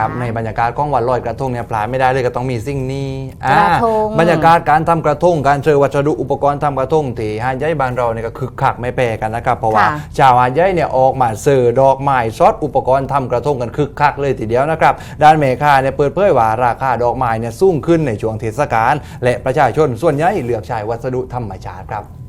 ครับในบรรยากาศของวันลอยกระทงเนี่ยพลาดไม่ได้เลยก็ต้องมีสิ่งนี้กระทงอ่าบรรยากาศการทำกระทงการเจอวัสดุอุปกรณ์ทำกระทงที่หาดใหญ่บ้านเราเนี่ยก็คึกคักไม่แพ้กันนะครับเพราะว่าค่ะชาวหาดใหญ่เนี่ยออกมาเสือดอกไม้ซอสอุปกรณ์ทำกระทงกันคึกคักเลยทีเดียวนะครับด้านเมคาเนี่ยเปิดเผยว่าราคาดอกไม้เนี่ยสูงขึ้นในช่วงเทศกาลและประชาชนส่วนใหญ่เลือกใช้วัสดุธรรมชาติครับ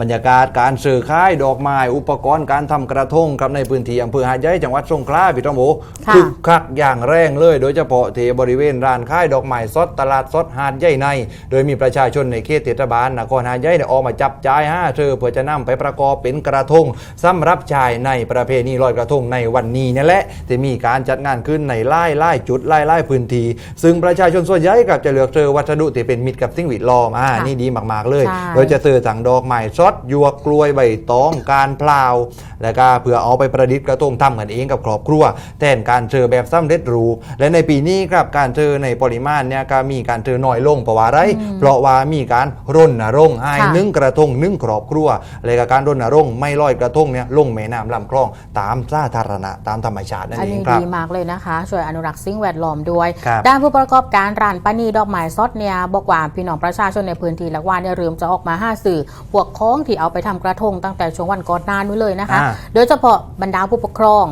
บรรยากาศการซื้อขายดอกไม้อุปกรณ์การทำกระทงครับในพื้นที่อำเภอหาดใหญ่จังหวัดสงขลาพี่ต้องโบค่ะคึกคักอย่างแรงเลย โดยเฉพาะที่บริเวณร้านขายดอกไม้สดตลาดสดหาดใหญ่ใน โดยมีประชาชนในเขตเทศบาลนครหาดใหญ่เนี่ยออกมาจับจ่ายห้าเธอเพื่อจะนำไปประกอบเป็นกระทงสำหรับชายในประเพณีลอยกระทงในวันนี้นี่แหละที่มีการจัดงานขึ้นในไล่ไล่จุดไล่ไล่พื้นที่ซึ่งประชาชนส่วนใหญ่กับจะเลือกเจอวัสดุที่เป็นมิตรกับสิ่งแวดล้อมอ่าค่ะนี่ดีมากๆเลยใช่โดยจะเจอถังดอกไม้ซดหยวกกล้วยใบตองการพลาว แล้วก็เพื่อเอาไปประดิษฐ์กระทงทำกันเองกับครอบครัว แทนการเจอแบบซ้ำเร็จหรูและในปีนี้ครับการเจอในปริมาณเนี่ยก็มีการเจอน้อยลงเพราะว่าอะไร เพราะว่ามีการรณรงค์ให้ค่ะนึ่งกระทงนึ่งครอบครัวและก็การรณรงค์ไม่ลอยกระทงเนี่ยลงแม่น้ำลำคลองตามสาธารณะตามธรรมชาตินั่นอันเองนี้ครับดีมากเลยนะคะ ช่วยอนุรักษ์สิ่งแวดล้อมด้วยครับด้านผู้ประกอบการร้านปานีดอกไม้สดเนี่ยบอกว่าพี่น้องประชาชนในพื้นที่ละว่าเนี่ยเริ่มจะออกมาห้าสื่อพวกของที่เอาไปทำกระทงตั้งแต่ช่วงวันก่อนหน้านู้นเลยนะคะอ่าโดยเฉพาะบรรดาผู้ปกครอง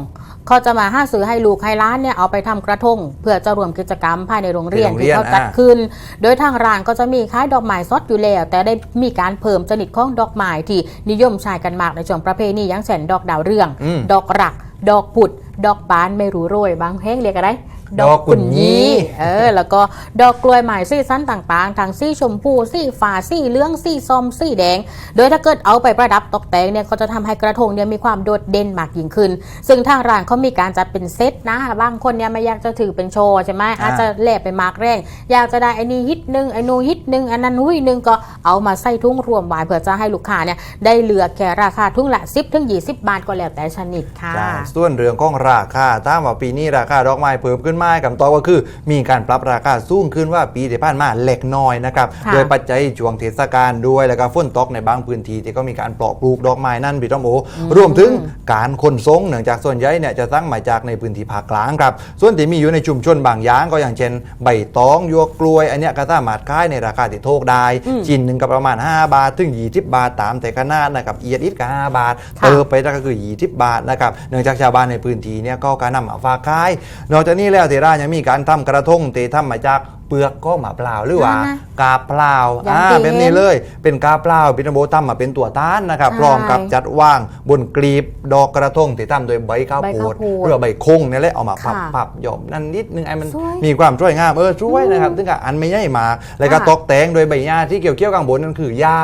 เขาจะมาห้าสื่อให้ลูกให้ร้านเนี่ยเอาไปทำกระทง เพื่อจะรวมกิจกรรมภายในโรงเรียนในโรงเรีที่ยนเขาจัดอ่าขึ้น โดยทางร้านก็จะมีขายดอกไม้สดอยู่แล้ว แต่ได้มีการเพิ่มชนิดของดอกไม้ที่นิยมใช้กันมากในช่วงประเพณีอย่างเช่นดอกดาวเรืองอืมดอกรัก ดอกปุด ดอกบานไม่รู้โรยบางเพลงเรียกอะไร ดอกกุ่นยี้เออ แล้วก็ดอกกล้วยไม้สีสันต่างๆทั้งสีชมพูสีฟ้าสีเหลืองสีส้มสีแดง โดยถ้าเกิดเอาไปประดับตกแต่งเนี่ยก็จะทำให้กระทงเนี่ยมีความโดดเด่นมากยิ่งขึ้น ซึ่งทางร้านเขามีการจัดเป็นเซตนะ บางคนเนี่ยไม่อยากจะถือเป็นโชว์ใช่ไหมอาจจะแลกไปมากแรงอยากจะได้ไอ้นี่ฮิตหนึ่งไอ้นูฮิตหนึ่งอันนั้นหุ้ยหนึ่งก็เอามาใส่ทุ่งรวมไว้เพื่อจะให้ลูกค้าเนี่ยได้เลือกแค่ราคาทุ่งละ 10ถึง20 บาทก็แล้วแต่ชนิดค่ะใช่ส่วนเรื่องของราคาตามว่าปีนี้ราคาดอกไม้เพิ่มขึ้นมากคำตอบก็คือ มีการปรับราคาสูงขึ้นว่าปีที่ผ่านมาเล็กน้อยนะครับค่ะโดยปัจจัยช่วงเทศกาลด้วยแล้วก็ฝนตกในบางพื้นที่ที่ก็มีการปลอกปลูกดอกไม้นั่นพี่ต้อมโอรวมถึงการขนส่งเนื่องจากส่วนใหญ่เนี่ยจะตั้งมาจากในพื้นที่ภาคกลางครับส่วนที่มีอยู่ในชุมชนบางอย่างก็อย่างเช่น ใบตองหยวกกล้วย อันเนี้ยก็สามารถขายในราคาที่โทกได้จินหนึ่งก็ประมาณ 5 บาท ถึง 20 บาทตามแต่ขนาดนะครับเอียดอิดก็5บาทค่ะเติมไปก็คือ 20 บาทนะครับเนื่องจากชาวบ้านในพื้นที่เนี่ยก็การนำมาฝากขายนอกจากนี้แล้วเทร้านยังมีการทำกระทงเตทำมาจากเปลือกก็หมาเปล่าหรือว่านั่นนะกาเปล่าอย่างอ่าที่แบบนี้เลย เป็นกาเปล่าพิทโบทำมาเป็นตัวต้านนะครับใช่พร้อมกับจัดว่างบนกลีบดอกกระทงที่ทำโดยใบข้าวใบโพข้าวดโพดหรือว่าใบคงเนี่ยแหละเอามาพับค่ะพับหย่อมนั่นนิดนึงไอ้มันสวยมีความสวยงามเออสวยนะครับซึ่งกับอันไม่ใหญ่มากแล้วก็ค่ะตกแต่งโดยใบหญ้าที่เกี่ยวเกี่ยวข้างบนนั่นคือยา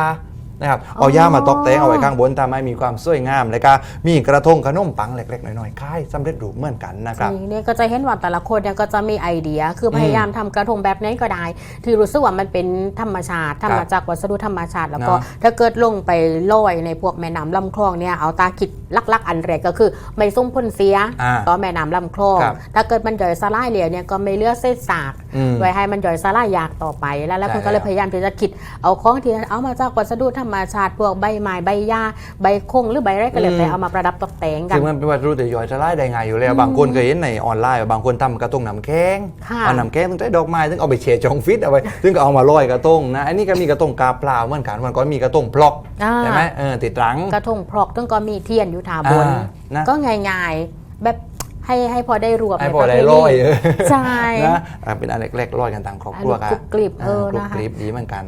นะครับเอาอ๋อหญ้ามาตกแต่งเอาไว้ข้างบนทำให้มีความสวยงามแล้วก็มีกระทงขนมปังเล็กๆน้อยๆคล้ายสำเร็จรูปเหมือนกันนะครับจริงเนี่ยก็จะเห็นว่าแต่ละคนเนี่ยก็จะมีไอเดีย คือพยายามทำกระทงแบบไหนี้ก็ได้ที่รู้สึกว่ามันเป็นธรรมชาติทำมาจากวัสดุธรรมชาติ แล้วก็เนอะถ้าเกิดลงไปลอยในพวกแม่น้ำลำคลองเนี่ยเอาตาคิดลักๆ อันแรกก็คือ ไม่ส่งผลเสียอ่าต่อแม่น้ำลำคลองครับถ้าเกิดมันย่อยสลายเหลวเนี่ยก็ไม่เหลือเศษซากอืมไว้ให้มันย่อยสลายยากต่อไปแล้วแล้วใช่เพื่อนก็เลยแล้วพยายามที่จะคิดเอาของที่เอามาจากวัสดุธรรมชาติพวกใบไม้ใบหญ้าใบคงหรือใบอะไรก็แล้วแต่เอามาประดับตกแต่งกันซึ่งมันเป็นวัสดุที่ย่อยสลายได้ง่ายอยู่แล้ว บางคนเคยเห็นในออนไลน์ว่าบางคนทำกระทงน้ำแข็งค่ะเอาน้ำแข็งต้องใช้ดอกไม้ซึ่งเอาไปเฉดจองฟิตเอาไว้ซึ่งก็เอามาลอยกระทงนะอันนี้ก็มีกระทงกาเปล่าเหมือนกันมันก็มีกระทงพลอกอ่าใช่ไหมเออติดรังกระทงพรอกต้องก็มีเทียนอยู่ถาบนอ่านะก็ง่ายๆแบบให้ให้พอได้รวมให้ในพอได้ประเพณีลอยเออใช่นะอะเป็นอันเล็กๆลอยกันต่างครอบครัวกันอันนี้กรุบกริบเออเออกรุบนะคะกริบดีเหมือนกัน